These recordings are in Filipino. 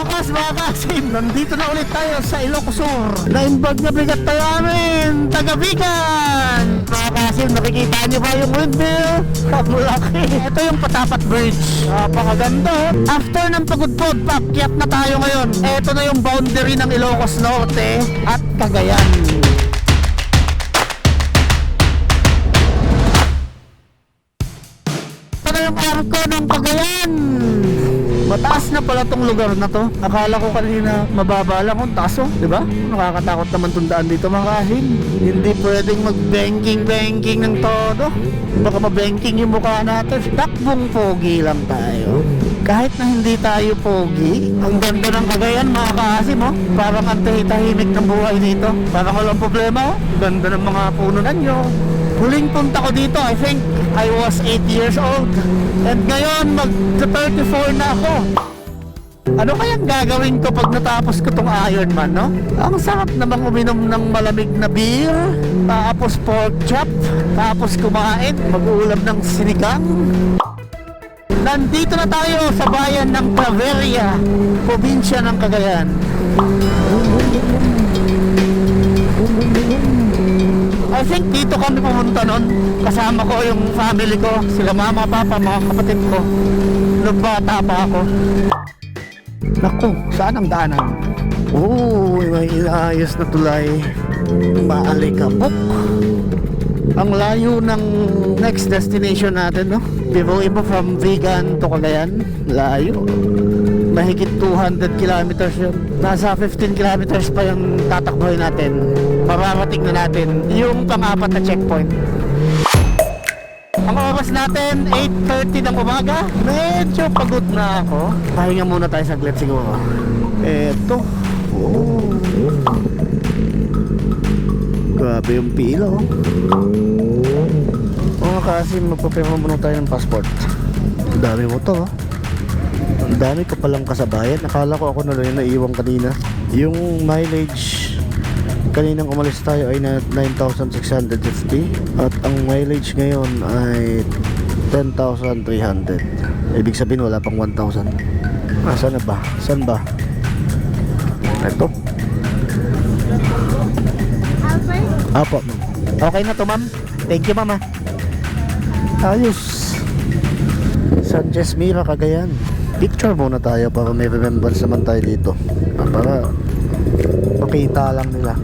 wakas mga kasim, nandito na ulit tayo sa Ilocos Sur. Naimbag na bigat tayo amin, taga Bigan. Mga kasim, nakikita niyo ba yung windmill? Ang laki. Ito yung Patapat Bridge. Napakaganda. oh. After ng pagudpod, pakyat na tayo ngayon. Ito na yung boundary ng Ilocos Norte at Cagayan. Ito na yung arko ng Cagayan. Mataas na pala tong lugar na to. Akala ko kanina mababa lang kung taso, di ba? Nakakatakot naman tundaan dito mga kahin. Hindi pwedeng mag-banking-banking ng todo. Baka ma-banking yung mukha natin. Takbong pogi lang tayo. Kahit na hindi tayo pogi, ang ganda ng kagayan mga kaasim oh. Parang ang tahimik ng buhay dito. Parang walang problema oh. Ganda ng mga pununan nyo. Huling punta ko dito, I think I was 8 years old. And ngayon, mag-34 na ako. Ano kayang gagawin ko pag natapos ko tong Ironman, no? Ang sarap namang uminom ng malamig na beer, tapos pork chop, tapos kumain, mag-uulam ng sinigang. Nandito na tayo sa bayan ng Claveria, probinsya ng Cagayan. I think dito kami pumunta noon. Kasama ko yung family ko, sila mama, papa, mga kapatid ko. Nung bata pa ako. Naku, saan ang daanan? Oo, may inaayos na tulay. Maalikabok. Ang layo ng next destination natin, no? Bibuin mo from Vegan to Cagayan. Layo. Mahigit 200 kilometers yun. Nasa 15 kilometers pa yung tatakboy natin. Mararating na natin yung pang-apat na checkpoint. Ang oras natin, 8.30 ng umaga. Medyo pagod na ako. Pahinga muna tayo saglit siguro. Eto. Oh. Grabe yung pila oh. Oo nga kasi magpapirma muna tayo ng passport. Ang dami mo to oh. Ang dami ka palang kasabayan. Akala ko ako na lang yung naiiwan kanina. Yung mileage kaninang umalis tayo ay na 9,650 at ang mileage ngayon ay 10,300 ibig sabihin wala pang 1,000 ah, saan na ba? saan ba? ito Apo. Okay na to, ma'am. Thank you, mama. Ayos. Sanchez Mira, Cagayan. Picture muna tayo para may remembrance naman tayo dito. Ah, Para makita lang nila.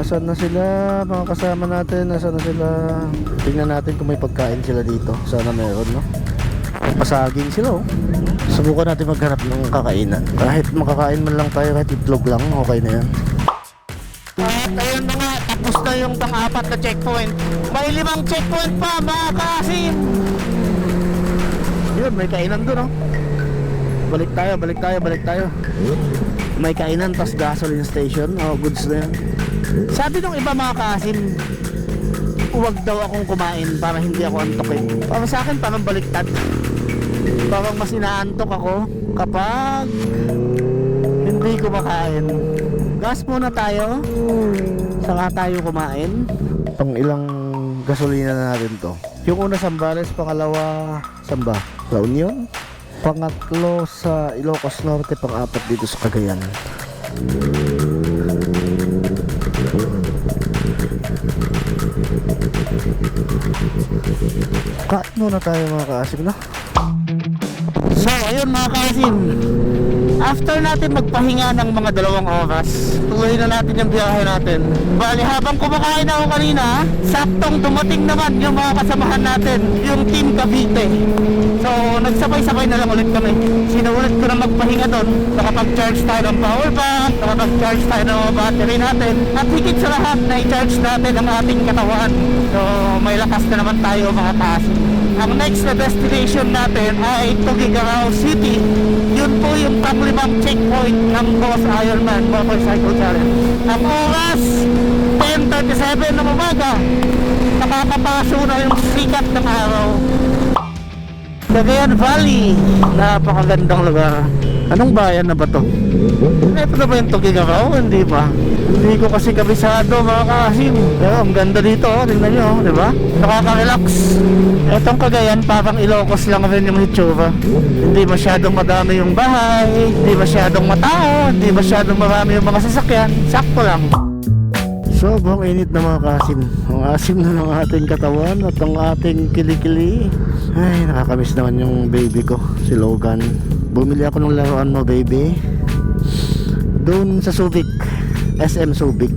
Asan na sila, mga kasama natin? Asan na sila? Tingnan natin kung may pagkain sila dito. Sana meron, no? Pasaging sila, oh. Subukan natin maghanap ng kakainan. Kahit makakain man lang tayo, kahit itlog lang, okay na yan. At ayun na nga, tapos na yung pang-apat na checkpoint. May limang checkpoint pa, mga kasim! Yun, may kainan doon, oh. Balik tayo, balik tayo, balik tayo. May kainan, tas gasoline station. Oh, goods na yan. Sabi nung iba mga kasim, huwag daw akong kumain para hindi ako antokin. Para sa akin, parang baliktad. Parang mas inaantok ako kapag hindi kumakain. Gas muna tayo. Saka tayo kumain. Pang ilang gasolina na natin to. Yung una Sambales, pangalawa Samba. La Union. Pangatlo sa Ilocos Norte, pang-apat dito sa Cagayan. Kain muna tayo mga kaasim no? So ayun mga kaasim After natin magpahinga ng mga dalawang oras Tuloy na natin yung biyahe natin. Bali habang kumakain ako kanina Saktong dumating naman yung mga kasamahan natin Yung Team Cavite. So nagsabay-sabay na lang ulit kami. Sinulit ko na magpahinga doon. Nakapag-charge tayo ng power bank Nakapag-charge tayo ng battery natin. At higit sa lahat na i-charge natin ang ating katawan. So may lakas na naman tayo mga kaasim ang next na destination natin ay Tugigaraw City. Yun po yung panglimang checkpoint ng Boss Ironman Motorcycle Challenge. Ang oras, 10.37 ng umaga. Nakakapaso na yung sikat ng araw. Cagayan Valley. Napakagandang lugar. Anong bayan na ba to? Ito na ba yung Tugigaraw? Hindi ba? Hindi ko kasi kabisado mga kaasim. Pero ang ganda dito, oh. tingnan nyo, oh, di ba? Nakaka-relax. Etong Cagayan, parang Ilocos lang rin yung hitsura. Hindi masyadong madami yung bahay, hindi masyadong matao, hindi masyadong marami yung mga sasakyan. Sakto lang. Sobrang init na mga kasim. Ang asim na ng ating katawan at ang ating kilikili. Ay, nakakamiss naman yung baby ko, si Logan. Bumili ako ng laruan mo, baby. Doon sa Subic. SM Subic.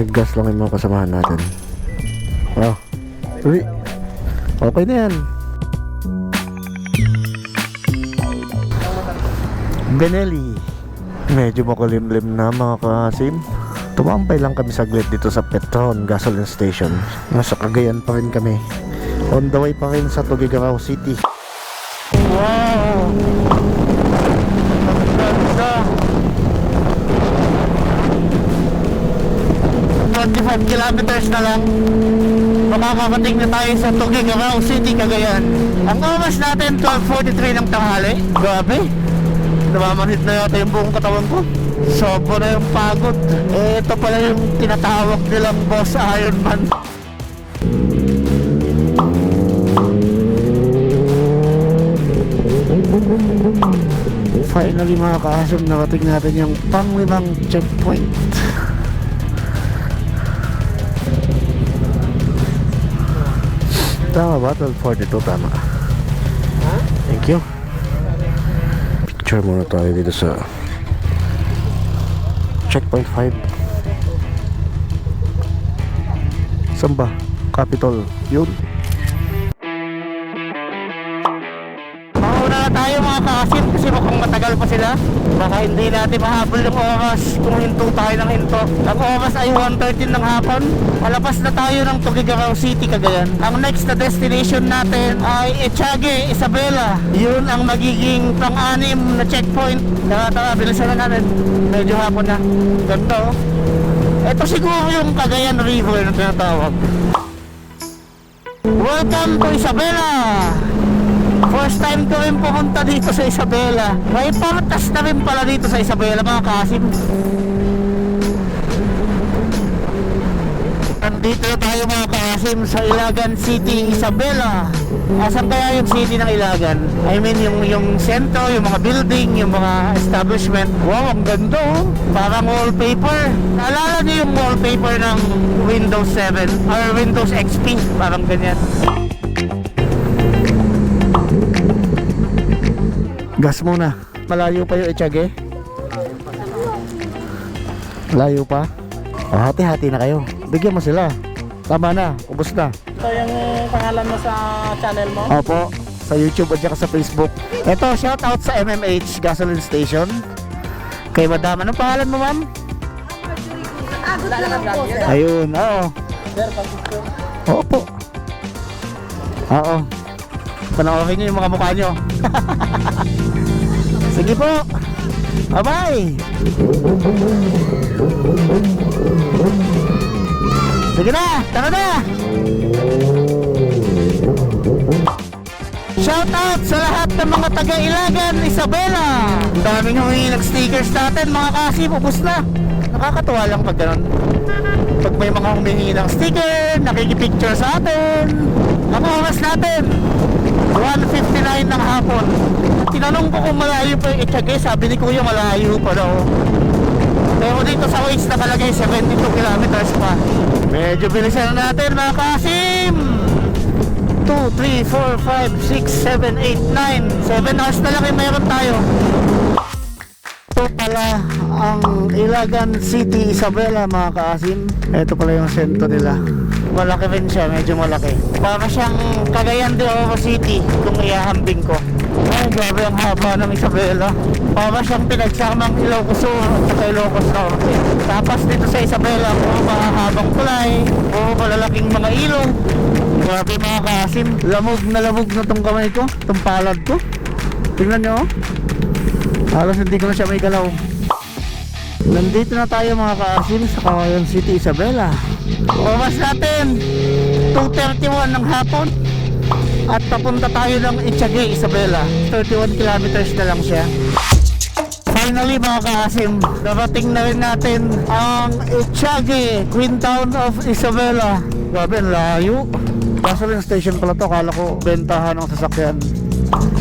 Naggas lang yung mga kasamahan natin. Oh. Uy. Okay na yan. Benelli. Medyo makulimlim na mga kasim. Tumambay lang kami saglit dito sa Petron Gasoline Station. Nasa Cagayan pa rin kami. On the way pa rin sa Tugigaraw City. Kilometers na lang makakarating na tayo sa Tugigaraw City, Cagayan. Ang oras natin, 12.43 ng tanghali. Grabe! Namamanhit na yata yung buong katawan ko. Sobo na yung pagod. Eh, ito pala yung tinatawag nilang Boss Ironman. Finally mga kaasam, narating natin yung panglimang checkpoint. Tama ba? 1242 tama. Thank you. Picture muna tayo dito sa checkpoint 5. Saan ba? Capitol. Yun. Mukhang matagal pa sila. Baka hindi natin mahabol ng oras kung hinto tayo ng hinto. Ang oras ay 1.13 ng hapon. Palabas na tayo ng Tugigaraw City, Cagayan. Ang next na destination natin ay Echage, Isabela. Yun ang magiging pang-anim na checkpoint. Tara, bilisan na natin. Medyo hapon na. Ganda oh. Ito siguro yung Cagayan River na tinatawag. Welcome to Isabela! First time ko rin pumunta dito sa Isabela. May partas na rin pala dito sa Isabela mga kasim. Nandito na tayo mga kasim sa Ilagan City, Isabela. Asan kaya yung city ng Ilagan? I mean yung, yung sentro, yung mga building, yung mga establishment. Wow, ang ganda oh. Parang wallpaper. Naalala niyo yung wallpaper ng Windows 7 or Windows XP? Parang ganyan. Gas muna. Malayo pa yung Echage? Malayo pa? O, hati-hati na kayo. Bigyan mo sila. Tama na. Ubus na. Ito yung pangalan mo sa channel mo? Opo. Sa YouTube at saka sa Facebook. Ito, shout out sa MMH Gasoline Station. Kay Madam. Anong pangalan mo, ma'am? Ayun, oo. Opo. Oo. Panoorin niyo yung mga mukha niyo. Sige po. Bye-bye. Sige na, tara na. Shout out sa lahat ng mga taga-Ilagan, Isabela. Ang daming humingi ng stickers natin, mga kasi, ubus na. Nakakatuwa lang pag ganun. Pag may mga humingi ng sticker, nakikipicture sa atin. Ang oras natin, 1.59 ng hapon. Tinanong ko kung malayo pa yung Echage, sabi ni Kuya malayo pa daw. Pero dito sa Waze nakalagay 72 kilometers pa. Medyo bilisan na natin mga kasim! 2, 3, 4, 5, 6, 7, 8, 9 7 hours na lang yung mayroon tayo ito pala ang Ilagan City, Isabela mga kaasim ito pala yung sento nila malaki rin siya, medyo malaki para siyang Cagayan de Oro City kung iahambing ko ay grabe ang haba ng Isabela para siyang pinagsamang Ilocos Sur at saka Ilocos Norte tapos dito sa Isabela puro mahahabang kulay puro malalaking mga ilong Grabe mga kasim, lamog na lamog na tong kamay ko, tong palad ko. Tingnan nyo, oh. halos hindi ko na siya may galaw. Nandito na tayo mga kaasim sa Kawayan City, Isabela. Oras natin, 2.31 ng hapon. At papunta tayo ng Echage, Isabela. 31 kilometers na lang siya. Finally mga kaasim, narating na rin natin ang Echage, Queen Town of Isabela. Grabe, ang layo. Gasoline station pala to, kala ko bentahan ng sasakyan.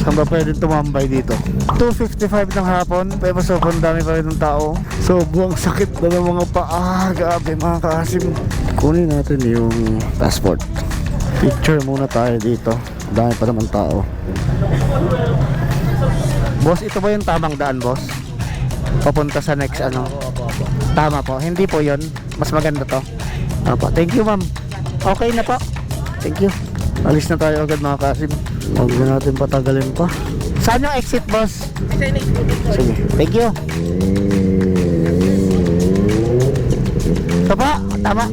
Saan ba pwede tumambay dito? 2.55 ng hapon, pero sobrang dami pa rin ng tao. Sobrang sakit na ng mga paa. Grabe mga kaasim. Kunin natin yung passport. Picture muna tayo dito. Dami pa naman tao. Boss, ito ba yung tamang daan, boss? Papunta sa next ano? Tama po. Hindi po yon. Mas maganda to. Opo. Thank you, ma'am. Okay na po. Thank you. Alis na tayo agad mga kasim. Huwag na natin patagalin pa. Saan yung exit, boss? Sige. Thank you. Ito po. Tama.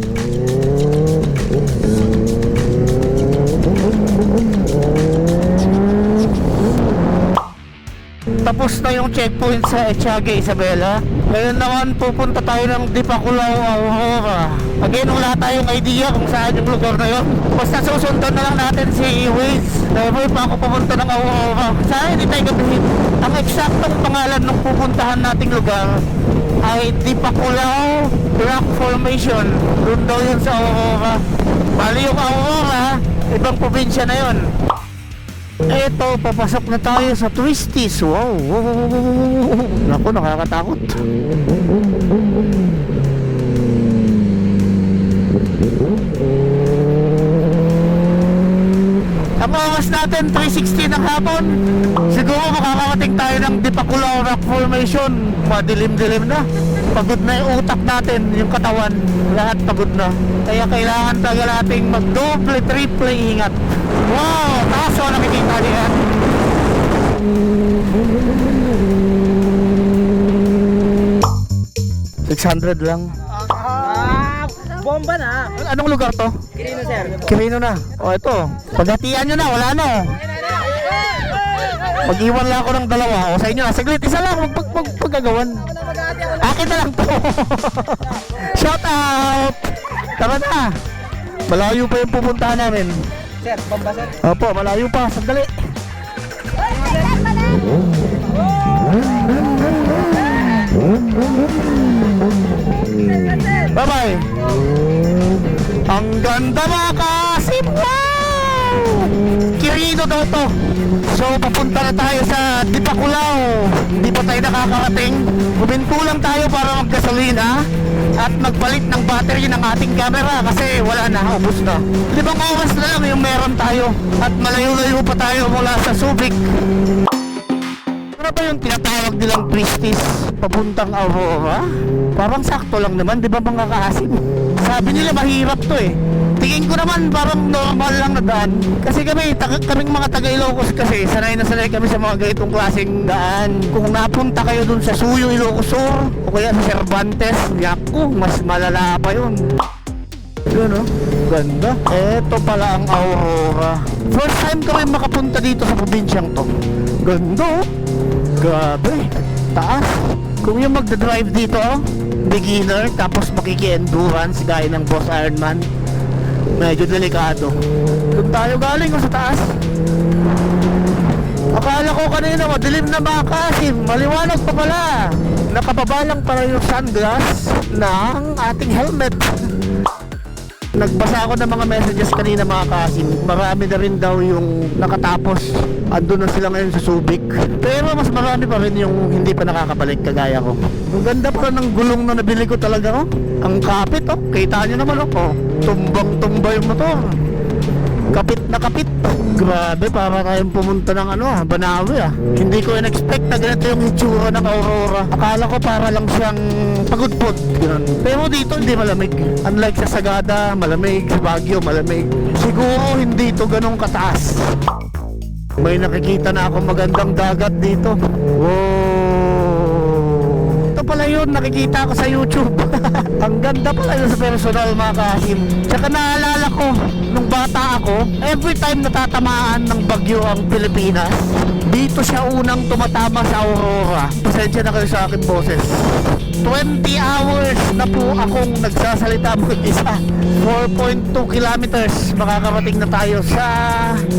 Tapos na yung checkpoint sa Echage, Isabela. Ngayon naman pupunta tayo ng Dipakulaw, Aurora. Again, wala tayong idea kung saan yung lugar na yun. Basta susundan na lang natin si Waze. Never pa ako pupunta ng Aurora. Sana hindi tayo gabihin. Ang eksaktong pangalan ng pupuntahan nating lugar ay Dipakulaw Rock Formation. Doon daw yun sa Aurora. Bali yung Aurora, ibang probinsya na yun. Eto, papasok na tayo sa Twisties. Wow. Naku, nakakatakot. Ang oras natin, 3.16 ng hapon. Siguro makakarating tayo ng Dipakulaw Rock Formation. Madilim-dilim na. Pagod na yung utak natin, yung katawan. Lahat pagod na. Kaya kailangan talaga nating mag-double, triple ingat. Wow! Taas o nakikita niya. $600 lang. Ah, bomba na. Anong lugar to? Kirino sir. Kirino na. O ito. Paghatian nyo na, wala na. oh. Mag-iwan lang ako ng dalawa. O sa inyo na. Saglit, isa lang. Mag, mag, mag. Akin na lang to. Shout out! Tara na. Malayo pa yung pupuntahan namin. Sir, bomba sir. Opo, malayo pa. Sandali. Bye-bye. Ang ganda mga kasim. Wow! Kirino daw to. So, papunta na tayo sa Dipakulaw. Hindi pa tayo nakakarating. Huminto lang tayo para maggasolina at magpalit ng battery ng ating camera kasi wala na, ubos na. Limang oras na lang yung meron tayo at malayo-layo pa tayo mula sa Subic. Ano ba yung tinatawag nilang twisties papuntang Aurora? Parang sakto lang naman, di ba mga kaasim? Sabi nila mahirap to eh. Tingin ko naman parang normal lang na daan. Kasi kami, taga, kaming mga taga Ilocos kasi, sanay na sanay kami sa mga ganitong klaseng daan. Kung napunta kayo dun sa Suyo, Ilocos Sur, o kaya sa Cervantes, yaku, mas malala pa yun. Yun oh, ganda. Eto pala ang Aurora. First time kami makapunta dito sa probinsyang to. Ganda oh. Grabe. Taas. Kung yung magdadrive dito oh, beginner, tapos makiki-endurance gaya ng Boss Ironman, medyo delikado. Doon tayo galing oh, sa taas. Akala ko kanina madilim na mga kasim, maliwanag pa pala. Nakababa lang pala yung sunglass ng ating helmet. Nagbasa ako ng mga messages kanina mga kasim. Marami na rin daw yung nakatapos. Andun na sila ngayon sa Subic. Pero mas marami pa rin yung hindi pa nakakabalik kagaya ko. Ang ganda pa ng gulong na nabili ko talaga oh. Ang kapit oh. Kita nyo naman oh. oh. Tumbang-tumba yung motor. Kapit na kapit. Grabe, para tayong pumunta ng ano Banawi ah. Hindi ko in-expect na ganito yung itsura ng Aurora. Akala ko para lang siyang pagudpod. Ganun. Pero dito hindi malamig. Unlike sa Sagada, malamig. Sa Baguio, malamig. Siguro hindi ito ganun kataas. May nakikita na ako magandang dagat dito. Wow! Ito pala yun, nakikita ko sa YouTube. Ang ganda pala yun sa personal mga kasim. Tsaka naalala ko, ako, every time natatamaan ng bagyo ang Pilipinas, dito siya unang tumatama sa Aurora. Pasensya na kayo sa akin boses. 20 hours na po akong nagsasalita mag-isa. 4.2 kilometers makakarating na tayo sa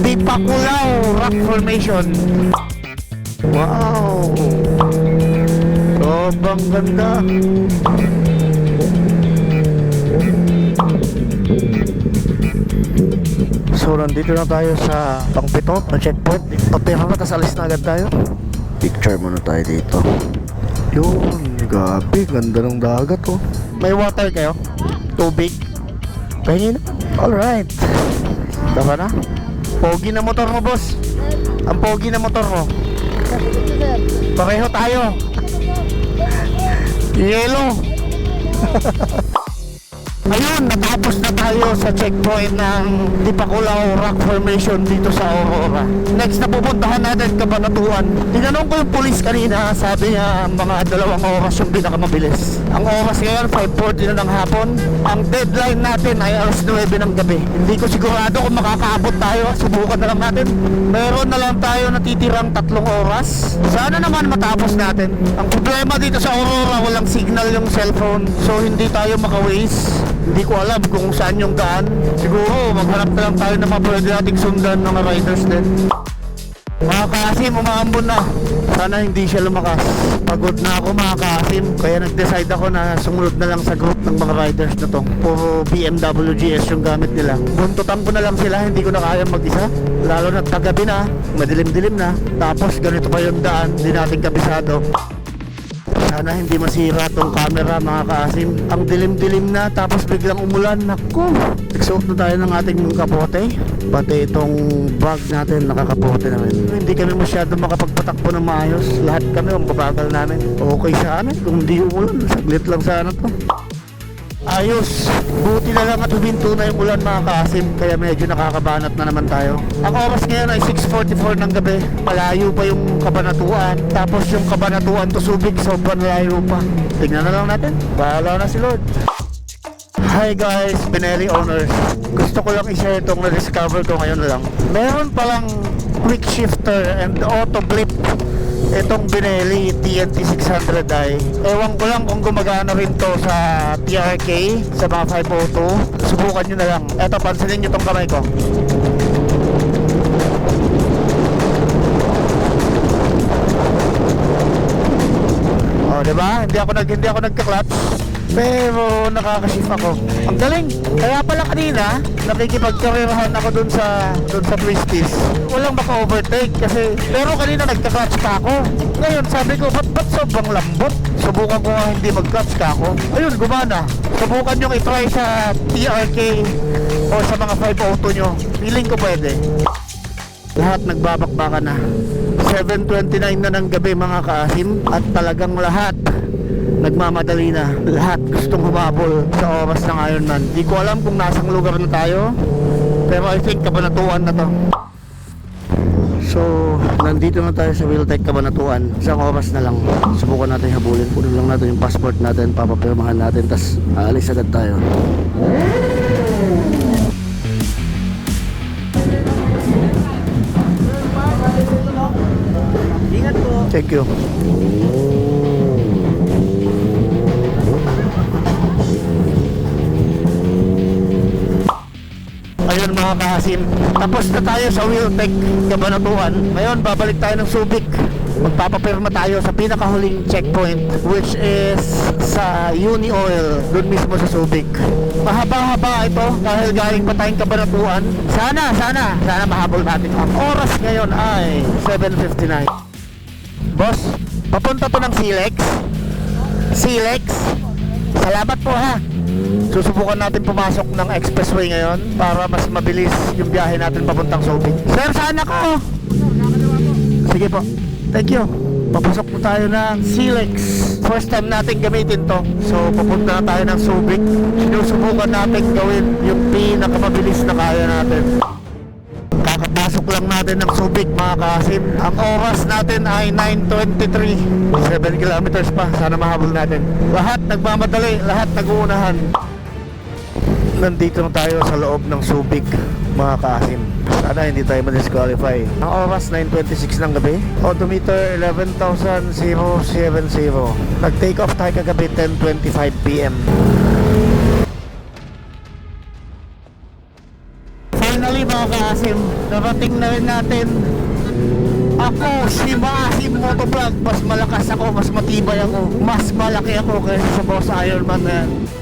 Dipakulaw Rock Formation. Wow! Sobrang ganda. So nandito na tayo sa pangpito na checkpoint. Papera na, tapos alis na agad tayo. Picture muna tayo dito. Yun, gabi, ganda ng dagat oh. May water kayo? Tubig? Pahingin na. Alright. Tama na. Pogi na motor mo, boss. Ang pogi na motor mo. Pareho tayo. Yellow. Ayun, natapos na tayo sa checkpoint ng Dipakulao Rock Formation dito sa Aurora. Next na pupuntahan natin Kabanatuan. Tinanong ko yung police kanina, sabi niya mga dalawang oras yung pinakamabilis. Ang oras ngayon, 5.40 na ng hapon. Ang deadline natin ay alas 9 ng gabi. Hindi ko sigurado kung makakaabot tayo. Subukan na lang natin. Meron na lang tayo natitirang tatlong oras. Sana naman matapos natin. Ang problema dito sa Aurora, walang signal yung cellphone. So hindi tayo maka-waste. Hindi ko alam kung saan yung daan. Siguro, maghanap na lang tayo ng mga pwede nating sundan ng riders din. Mga kasim, umaambon na. Sana hindi siya lumakas. Pagod na ako mga kasim. Kaya nag-decide ako na sumunod na lang sa group ng mga riders na to. Puro BMW GS yung gamit nila. Buntutan ko na lang sila, hindi ko na kaya mag-isa. Lalo na kagabi na, madilim-dilim na. Tapos ganito pa yung daan, hindi natin kabisado. Sana hindi masira tong camera mga kaasim. Ang dilim-dilim na tapos biglang umulan. Naku! Nagsuot na tayo ng ating kapote. Pati itong bag natin nakakapote naman. Hindi kami masyado makapagpatakbo ng maayos. Lahat kami ang babagal namin. Okay sana kung hindi umulan. Saglit lang sana to. Ayos. Buti na lang at huminto na yung ulan mga kaasim. Kaya medyo nakakabanat na naman tayo. Ang oras ngayon ay 6.44 ng gabi. Malayo pa yung kabanatuan. Tapos yung kabanatuan to subig sobrang layo pa. Tingnan na lang natin. Bahala na si Lord. Hi guys, Benelli owners. Gusto ko lang i-share itong na-discover ko ngayon lang. Meron palang quick shifter and auto blip itong Benelli TNT 600i. Ewan ko lang kung gumagana rin to sa TRK, sa mga 502. Subukan nyo na lang. Eto, pansinin nyo tong kamay ko. Oh, 'di ba? Hindi ako nag hindi ako nagka-clutch. Pero nakaka-shift ako. Ang galing. Kaya pala kanina, nakikipagkarerahan ako dun sa dun sa twisties. Walang maka-overtake kasi pero kanina nagka-clutch pa ako. Ngayon sabi ko, ba't, ba't sobrang lambot? Subukan ko nga hindi mag-clutch ka ako. Ayun, gumana. Subukan yung i-try sa TRK o sa mga 502 nyo. Feeling ko pwede. Lahat nagbabakbakan na. 7.29 na ng gabi mga kaasim at talagang lahat nagmamadali na. Lahat gustong humabol sa oras ng Ironman. Di ko alam kung nasang lugar na tayo pero I think kabanatuan na to. So, nandito na tayo sa Wheeltech Kabanatuan. Isang oras na lang. Subukan natin habulin. Kunin lang natin yung passport natin, papapirmahan natin, tas aalis agad tayo. Thank you. Ayun mga kahasim, tapos na tayo sa Wheeltech Kabanatuan. Ngayon, babalik tayo ng Subic. Magpapapirma tayo sa pinakahuling checkpoint which is sa Uni Oil, dun mismo sa Subic. Mahaba-haba ito dahil galing pa tayong Kabanatuan. Sana, sana, sana mahabol natin. Ang oras ngayon ay 7.59. Boss, papunta to ng Silex. Silex. Salamat po ha. Susubukan natin pumasok ng expressway ngayon para mas mabilis yung biyahe natin papuntang Subic. Sir, saan ako? Sige po. Thank you. Papasok po tayo ng Silex. First time natin gamitin to. So, papunta na tayo ng Subic. Sinusubukan natin gawin yung pinakamabilis na kaya natin. Lang natin ng Subic mga kasim. Ang oras natin ay 9.23. 7 kilometers pa. Sana mahabol natin. Lahat nagmamadali, lahat naguunahan. Nandito na tayo sa loob ng Subic mga kasim. Sana hindi tayo ma-disqualify. Ang oras 9.26 ng gabi. Odometer 11,070. Nag-take off tayo kagabi 10.25pm. Finally mga kaasim, narating na rin natin ako si Maasim motovlog, mas malakas ako, mas matibay ako, mas malaki ako kaysa sa boss Ironman na yan.